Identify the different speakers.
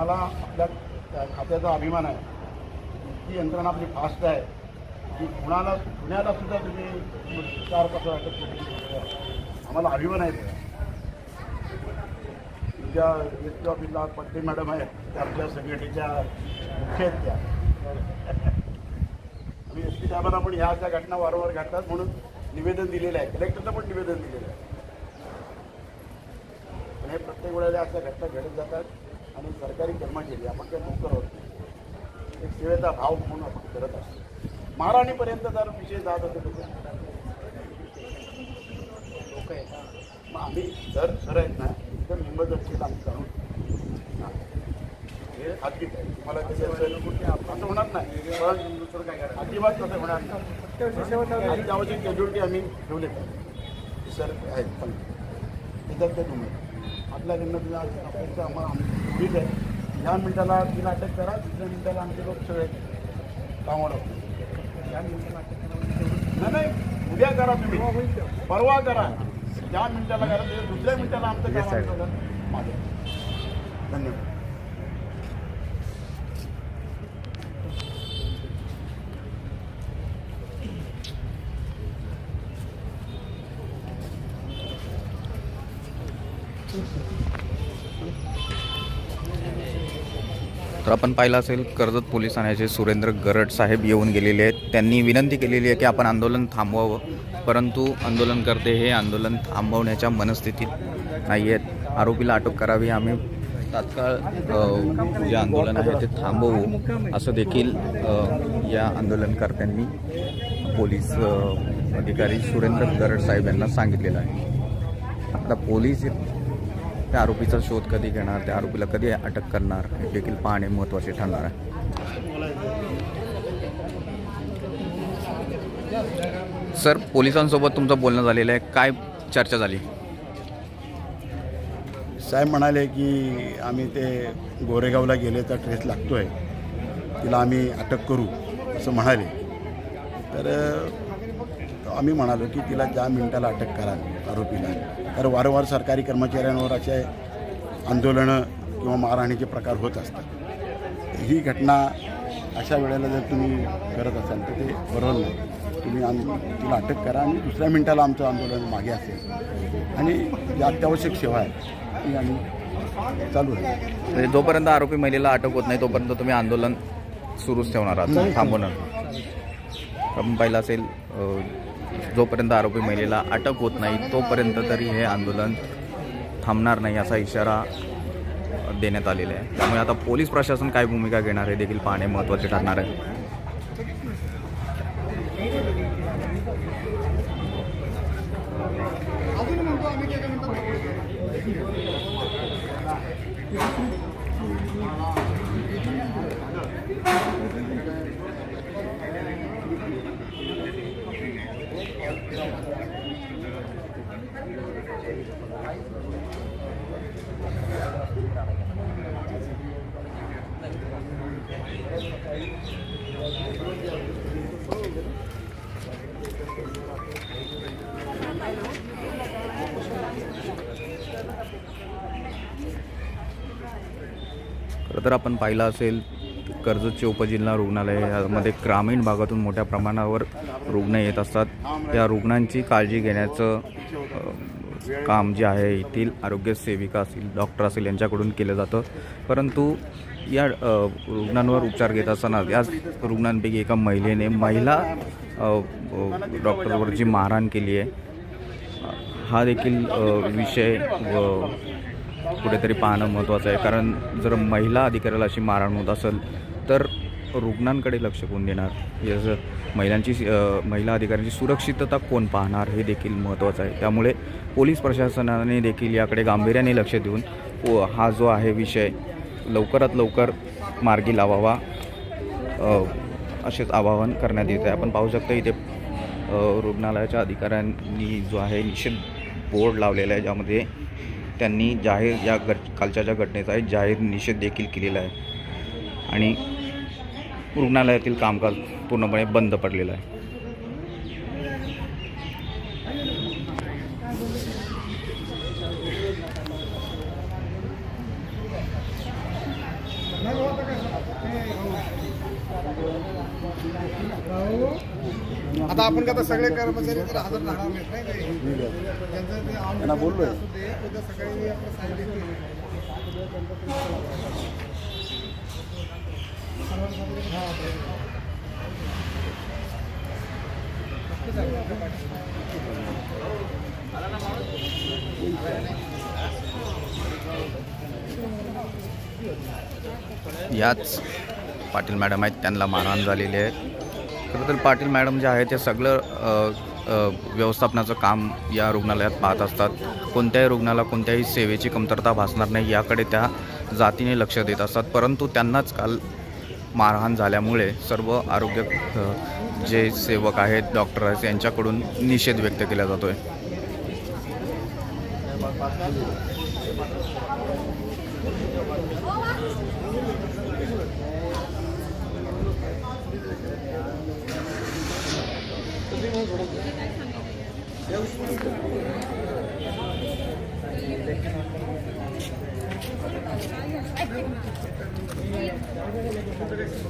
Speaker 1: आम्हाला आपल्या त्या खात्याचा अभिमान आहे. ती यंत्रणा आपली फास्ट आहे. की कुणाला पुण्याला सुद्धा तुम्ही चार पाच आम्हाला अभिमान आहे. तुमच्या एस पी ऑफिसला पट्टे मॅडम आहेत. त्या आपल्या संघटनेच्या मुख्य आहेत त्या. आम्ही एस पी साहेबांना पण ह्या अशा घटना वारंवार घडतात म्हणून निवेदन दिलेलं आहे. कलेक्टरला पण निवेदन दिलेलं आहे. पण हे प्रत्येक वेळेला अशा घटना घडत जातात. आणि सरकारी कर्मचारी आपण काही नोकर होत नाही एक सेवेचा भाव म्हणून आपण करत असतो महाराणीपर्यंत जर विषय जात असेल लोक आहेत मग आम्ही जर सर आहेत ना तर निंबदर्शीला आम्ही जाणून हे खाजगीत आहे तुम्हाला असं होणार नाही? अजिबात तसं होणार नाही. आणि त्यावरची कॅज्युलिटी आम्ही ठेवले पाहिजे सर आहेत पण त्याच्यात ते तुम्ही आपल्याकडनं तिला अपेक्षा आम्हाला आमची एवढीच आहे. ह्या मिनिटाला तिला अटक करा दुसऱ्या मिनिटाला आमचे लोक सगळे कामाला या मिनिटाला अटक करा नाही नाही उद्या करा तुम्ही. परवा करा. ज्या मिनिटाला करा दुसऱ्या मिनिटाला आमचं काम धन्यवाद.
Speaker 2: तर आपण पाहिलं असेल. कर्जत पोलीस ठाण्याचे सुरेंद्र गरड साहेब येऊन गेलेले आहेत. त्यांनी विनंती केलेली आहे की आपण आंदोलन थांबवावं. परंतु आंदोलनकर्ते हे आंदोलन थांबवण्याच्या मनस्थितीत नाही आहेत आरोपीला अटक करावी. आम्ही तात्काळ जे आंदोलन आहे ते थांबवू असं देखील या आंदोलनकर्त्यांनी पोलीस अधिकारी सुरेंद्र गरड साहेब यांना सांगितलेलं आहे. आता पोलीस त्या आरोपीचा शोध कधी घेणार त्या आरोपीला कधी अटक करणार हे देखील पाहणे महत्त्वाचे ठरणार आहे. सर पोलिसांसोबत तुमचं बोलणं झालेलं आहे. काय चर्चा झाली?
Speaker 1: साहेब म्हणाले की आम्ही ते गोरेगावला गेले तर ट्रेस लागतो आहे तिला आम्ही अटक करू असं म्हणाले. तर आम्ही म्हणालो की तिला ज्या मिनिटाला अटक करा आरोपीला. तर वारंवार सरकारी कर्मचाऱ्यांवर असे आंदोलनं किंवा मारहाणीचे प्रकार होत असतात. ही घटना अशा वेळेला जर तुम्ही करत असाल तर ते बरोबर नाही. तुम्ही आम तिला अटक करा आणि दुसऱ्या मिनिटाला आमचं आंदोलन मागे असेल. आणि जी अत्यावश्यक सेवा आहे ती आम्ही चालू आहे.
Speaker 2: म्हणजे जोपर्यंत आरोपी महिलेला अटक होत नाही तोपर्यंत तुम्ही आंदोलन सुरूच ठेवणार आहात. थांबवणार पाहिलं असेल अ, जोपर्यंत आरोपी महिलेला अटक होत नाही तोपर्यंत तरी हे आंदोलन थांबणार नाही असा इशारा देण्यात आलेला आहे. त्यामुळे आता पोलीस प्रशासन काय भूमिका घेणार हे देखील पाहणे महत्त्वाचे ठरणार आहे. खरं तर आपण पाहिलं असेल कर्जतचे उपजिल्हा रुग्णालय यामध्ये ग्रामीण भागातून मोठ्या प्रमाणावर रुग्ण येत असतात. त्या रुग्णांची काळजी घेण्याचं काम जे आहे येथील आरोग्य सेविका असतील डॉक्टर असेल यांच्याकडून केलं जातं. परंतु या रुग्णांवर उपचार घेत असताना याच रुग्णांपैकी एका महिलेने महिला डॉक्टरवर जी मारहाण केली आहे हा देखील विषय व कुठेतरी पाहणं महत्त्वाचं आहे. कारण जर महिला अधिकाऱ्याला अशी मारहाण होत असेल तर रुग्णांकडे लक्ष कोण देणार? याचं महिलांची महिला अधिकाऱ्यांची सुरक्षितता कोण पाहणार? हे देखील महत्त्वाचं आहे. त्यामुळे पोलीस प्रशासनाने देखील याकडे गांभीर्याने लक्ष देऊन व हा जो आहे विषय लवकरात लवकर मार्गी लावावा असेच आवाहन करण्यात येत आहे आपण पाहू शकतो इथे रुग्णालयाच्या अधिकाऱ्यांनी जो आहे निषेध बोर्ड लावलेला आहे ज्यामध्ये त्यांनी जाहीर या घट कालच्या ज्या घटनेचा आहे जाहीर निषेध देखील केलेला आहे. आणि रुग्णालयातील कामकाज पूर्णपणे बंद पडलेलं आहे.
Speaker 1: आता आपण का सगळे कर्मचारी तर हजर राहणार नाहीत नाही उद्या सकाळी सांगितलं.
Speaker 2: याच पाटील मॅडम आहेत त्यांना मारहाण झालेली आहे. खरं तर पाटील मॅडम जे आहे ते सगळं व्यवस्थापनाचं काम या रुग्णालयात पाहत असतात. कोणत्याही रुग्णाला कोणत्याही सेवेची कमतरता भासणार नाही याकडे त्या जातीने लक्ष देत असतात. परंतु त्यांनाच काल मारहाण झाल्यामुळे सर्व आरोग्य जे सेवक आहेत डॉक्टर आहेत यांच्याकडून निषेध व्यक्त केला जातो आहे Gracias.